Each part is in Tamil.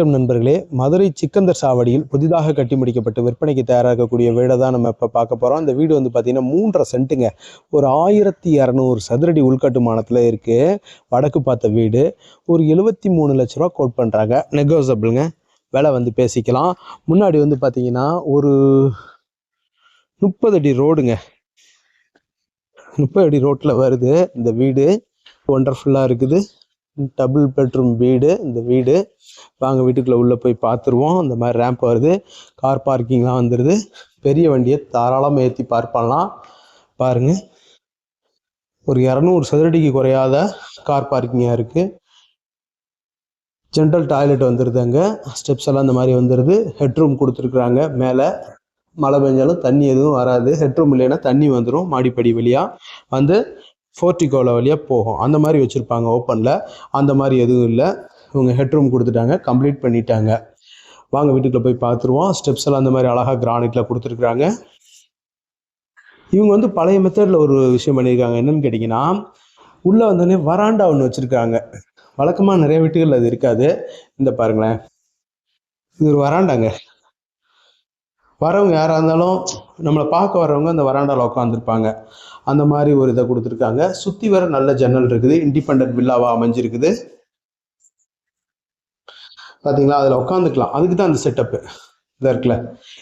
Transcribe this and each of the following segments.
வணக்கம் நண்பர்களே. மதுரை சிக்கந்தர் சாவடியில் புதிதாக கட்டி முடிக்கப்பட்டு விற்பனைக்கு தயாராகக்கூடிய வீடை தான் நம்ம இப்போ பார்க்க போகிறோம் அந்த வீடு வந்து பார்த்திங்கன்னா மூன்றரை சென்ட்டுங்க. ஒரு ஆயிரத்தி இரநூறு சதுரடி உள்கட்டுமானத்தில் இருக்குது வடக்கு பார்த்த வீடு. ஒரு எழுபத்தி மூணு லட்ச ரூபா கோட் பண்ணுறாங்க நெகோசபிளுங்க விலை வந்து பேசிக்கலாம். முன்னாடி வந்து பார்த்திங்கன்னா ஒரு முப்பது அடி ரோடுங்க. முப்பது அடி ரோட்டில் வருது இந்த வீடு. ஒண்டர்ஃபுல்லாக இருக்குது. டபுள் பெட்ரூம் வீடு இந்த வீடு. வாங்க வீட்டுக்குள்ளே உள்ளே போய் பார்த்துருவோம் இந்த மாதிரி ரேம்ப் வருது. கார் பார்க்கிங்லாம் வந்துடுது பெரிய வண்டியை தாராளமாக ஏற்றி பார்க் பண்ணலாம். பாருங்க. ஒரு இரநூறு சதுரடிக்கு குறையாத கார் பார்க்கிங்காக இருக்குது ஜென்ரல் டாய்லெட் வந்துடுது அங்கே. ஸ்டெப்ஸ் எல்லாம் இந்த மாதிரி வந்துடுது ஹெட்ரூம் கொடுத்துருக்குறாங்க. மேலே மழை பெஞ்சாலும் தண்ணி எதுவும் வராது. ஹெட்ரூம் இல்லைன்னா தண்ணி வந்துடும் மாடிப்படி வழியாக வந்து ஃபோர்ட்டிகோல வழியாக போகும். அந்த மாதிரி வச்சுருப்பாங்க ஓப்பனில் அந்த மாதிரி எதுவும் இல்லை. இவங்க ஹெட்ரூம் கொடுத்துட்டாங்க. கம்ப்ளீட் பண்ணிட்டாங்க. வாங்க வீட்டுக்குள்ளே போய் பார்த்துருவோம் ஸ்டெப்ஸ் எல்லாம் அந்த மாதிரி அழகாக கிரானைட்டில் கொடுத்துருக்குறாங்க. இவங்க வந்து பழைய மெத்தடில் ஒரு விஷயம் பண்ணியிருக்காங்க. என்னன்னு கேட்டிங்கன்னா உள்ளே வந்தோடனே வராண்டா ஒன்று வச்சுருக்காங்க. வழக்கமாக நிறைய வீட்டுகள் அது இருக்காது. இந்த பாருங்களேன். இது ஒரு வராண்டாங்க வரவங்க யாராக இருந்தாலும் நம்மளை பார்க்க வரவங்க அந்த வராண்டாவில் உட்காந்துருப்பாங்க அந்த மாதிரி ஒரு இதை கொடுத்துருக்காங்க. சுற்றி வர நல்ல ஜன்னல் இருக்குது. இண்டிபெண்ட் வில்லாவாக அமைஞ்சிருக்குது. பார்த்தீங்களா அதில் உட்காந்துக்கலாம் அதுக்கு தான் அந்த செட்டப்பு இதாக இருக்குல்ல?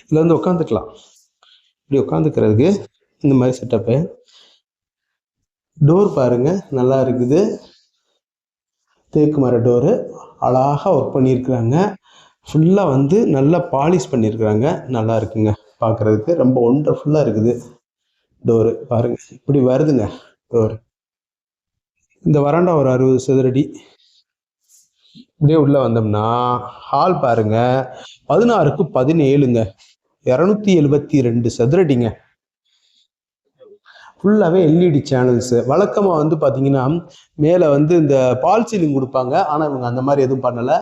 இதில் வந்து உட்காந்துக்கலாம் இப்படி உட்காந்துக்கிறதுக்கு இந்த மாதிரி செட்டப்பு டோர் பாருங்க. நல்லா இருக்குது. தேக்கு மர டோரு அழகாக ஒர்க் பண்ணியிருக்கிறாங்க. ஃபுல்லாக வந்து நல்லா பாலிஷ் பண்ணியிருக்கிறாங்க நல்லா இருக்குங்க. பார்க்குறதுக்கு ரொம்ப ஒண்டர்ஃபுல்லாக இருக்குது. டோரு பாருங்க. இப்படி வருதுங்க. டோரு இந்த வராண்டா ஒரு அறுபது சதுரடி. இப்படியே உள்ள வந்தோம்னா ஹால் பாருங்க. பதினாறுக்கு பதினேழுங்க. இரநூத்தி எழுபத்தி ரெண்டு சதுரடிங்க. ஃபுல்லாகவே எல்இடி சேனல்ஸு வழக்கமாக வந்து பார்த்தீங்கன்னா மேலே வந்து இந்த பால் சீலிங் கொடுப்பாங்க. ஆனால் இவங்க அந்த மாதிரி எதுவும் பண்ணலை.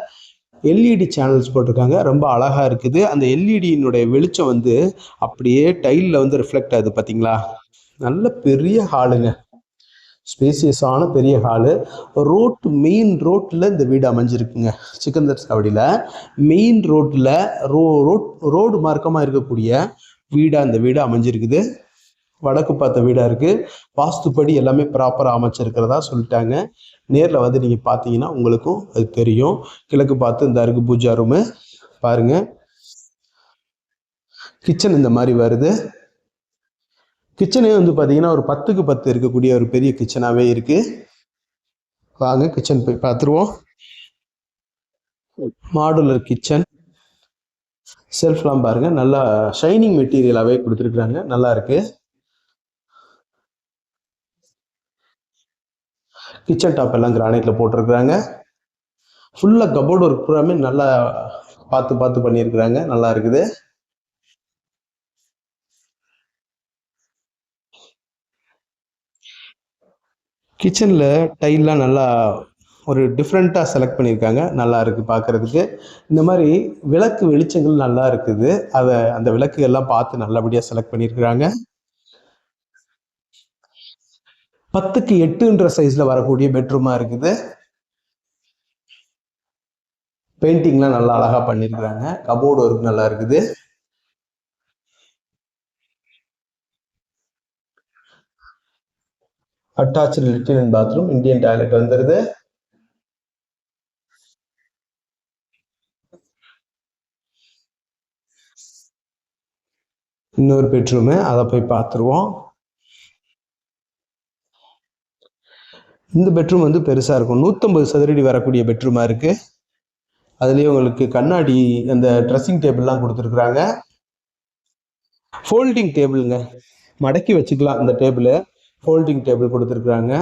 எல்இடி சேனல்ஸ் போட்டிருக்காங்க. ரொம்ப அழகாக இருக்குது. அந்த எல்இடியினுடைய வெளிச்சம் வந்து அப்படியே டைலில் வந்து ரிஃப்ளெக்ட் ஆகுது பார்த்தீங்களா நல்ல பெரிய ஹாலுங்க ஸ்பேசியஸான பெரிய ஹாலு ரோட்டு மெயின் ரோட்டில் இந்த வீடு அமைஞ்சிருக்குங்க. சிக்கந்தர் சாவடியில். மெயின் ரோட்டில் ரோ ரோட் ரோடு மார்க்கமாக இருக்கக்கூடிய வீடாக இந்த வீடு அமைஞ்சிருக்குது. வடக்கு பார்த்த வீடாக இருக்குது வாஸ்துப்படி எல்லாமே ப்ராப்பராக அமைச்சிருக்கிறதா சொல்லிட்டாங்க. நேரில் வந்து நீங்கள் பார்த்தீங்கன்னா உங்களுக்கும் அது தெரியும். கிழக்கு பார்த்து இந்த அருக்கு பூஜா ரூமு பாருங்கள் கிச்சன் இந்த மாதிரி வருது. கிச்சனே வந்து பார்த்தீங்கன்னா ஒரு பத்துக்கு பத்து இருக்கக்கூடிய ஒரு பெரிய கிச்சனாகவே இருக்குது வாங்க கிச்சன் போய் பார்த்துருவோம் மாடுலர் கிச்சன் செல்ஃப்லாம் பாருங்க. நல்லா ஷைனிங் மெட்டீரியலாகவே கொடுத்துருக்குறாங்க. நல்லா இருக்குது கிச்சன் டாப் எல்லாம் கிரானைட்ல போட்டிருக்கிறாங்க. ஃபுல்லாக கபோர்டு ஒர்க் பூராமே நல்லா பார்த்து பார்த்து பண்ணியிருக்கிறாங்க. நல்லா இருக்குது. கிச்சனில் டைல்லாம் நல்லா ஒரு டிஃப்ரெண்ட்டாக செலக்ட் பண்ணியிருக்காங்க. நல்லா இருக்குது பார்க்குறதுக்கு. இந்த மாதிரி விளக்கு வெளிச்சங்கள் நல்லா இருக்குது. அதை அந்த விளக்கு எல்லாம் பார்த்து நல்லபடியாக செலக்ட் பண்ணியிருக்கிறாங்க. பத்துக்கு எட்டுன்ற சைஸில் வரக்கூடிய பெட்ரூமாக இருக்குது. பெயிண்டிங்லாம் நல்லா அழகாக பண்ணியிருக்கிறாங்க கபோர்டு ஒர்க் நல்லா இருக்குது. அட்டாச்சு லிட்டின் அண்ட் பாத்ரூம் இந்தியன் டாய்லெட் வந்துடுது இன்னொரு பெட்ரூமு அதை போய் பார்த்துருவோம் இந்த பெட்ரூம் வந்து பெருசாக இருக்கும். நூற்றம்பது சதுரடி வரக்கூடிய பெட்ரூமாக இருக்குது அதுலேயே உங்களுக்கு கண்ணாடி அந்த ட்ரெஸ்ஸிங் டேபிள்லாம் கொடுத்துருக்குறாங்க. ஃபோல்டிங் டேபிளுங்க மடக்கி வச்சுக்கலாம் அந்த டேபிளு ஃபோல்டிங் டேபிள் கொடுத்துருக்குறாங்க.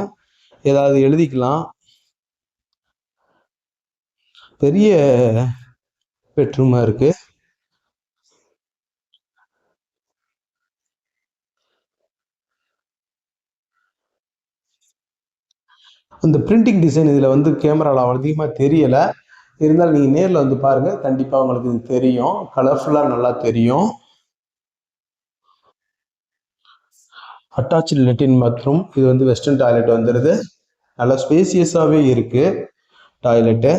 ஏதாவது எழுதிக்கலாம். பெரிய பெட்ரூமாக இருக்குது இந்த பிரிண்டிங் டிசைன் இதில் வந்து கேமராவில் அதிகமாக தெரியலை. இருந்தாலும் நீங்கள் நேரில் வந்து பாருங்கள் கண்டிப்பாக உங்களுக்கு இது தெரியும். கலர்ஃபுல்லாக நல்லா தெரியும். அட்டாச்சு லெட்டின் பாத்ரூம் இது வந்து வெஸ்டர்ன் டாய்லெட் வந்துடுது நல்லா ஸ்பேசியஸாகவே இருக்குது டாய்லெட்டு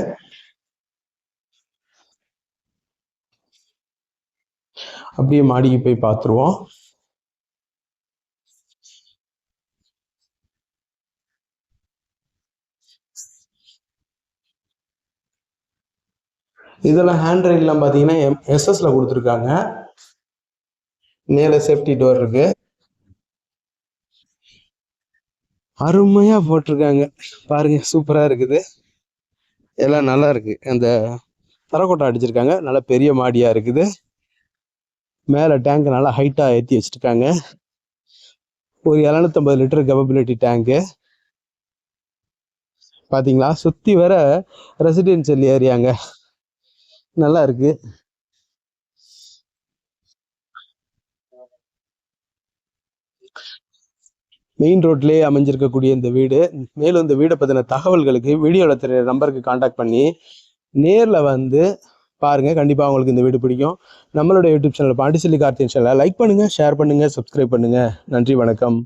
அப்படியே மாடிக்கு போய் பார்த்துருவோம் இதெல்லாம் ஹேண்ட் ரைட்லாம் பார்த்தீங்கன்னா எம் எஸ்எஸ்ல கொடுத்துருக்காங்க. மேலே சேஃப்டி டோர் இருக்கு. அருமையா போட்டிருக்காங்க. பாருங்க சூப்பரா இருக்குது. எல்லாம் நல்லா இருக்கு. அந்த தரக்கோட்டை அடிச்சிருக்காங்க. நல்லா பெரிய மாடியா இருக்குது. மேலே டேங்க் நல்லா ஹைட்டா ஏற்றி வச்சிருக்காங்க. ஒரு எழுநூத்தம்பது லிட்டர் கெபபிலிட்டி டேங்க்கு பாத்தீங்களா? சுத்தி வர ரெசிடென்சியல் ஏரியாங்க நல்லா இருக்கு. மெயின் ரோட்லேயே அமைஞ்சிருக்கக்கூடிய இந்த வீடு மேலும் இந்த வீடை பற்றின தகவல்களுக்கு வீடியோவில் தெரிய நம்பருக்கு காண்டாக்ட் பண்ணி நேரில் வந்து பாருங்கள் கண்டிப்பாக உங்களுக்கு இந்த வீடு பிடிக்கும். நம்மளோட யூடியூப் சேனல் பாண்டிச்செல்லி கார்த்தியன் சேனலை லைக் பண்ணுங்கள் ஷேர் பண்ணுங்கள் சப்ஸ்கிரைப் பண்ணுங்கள் நன்றி வணக்கம்.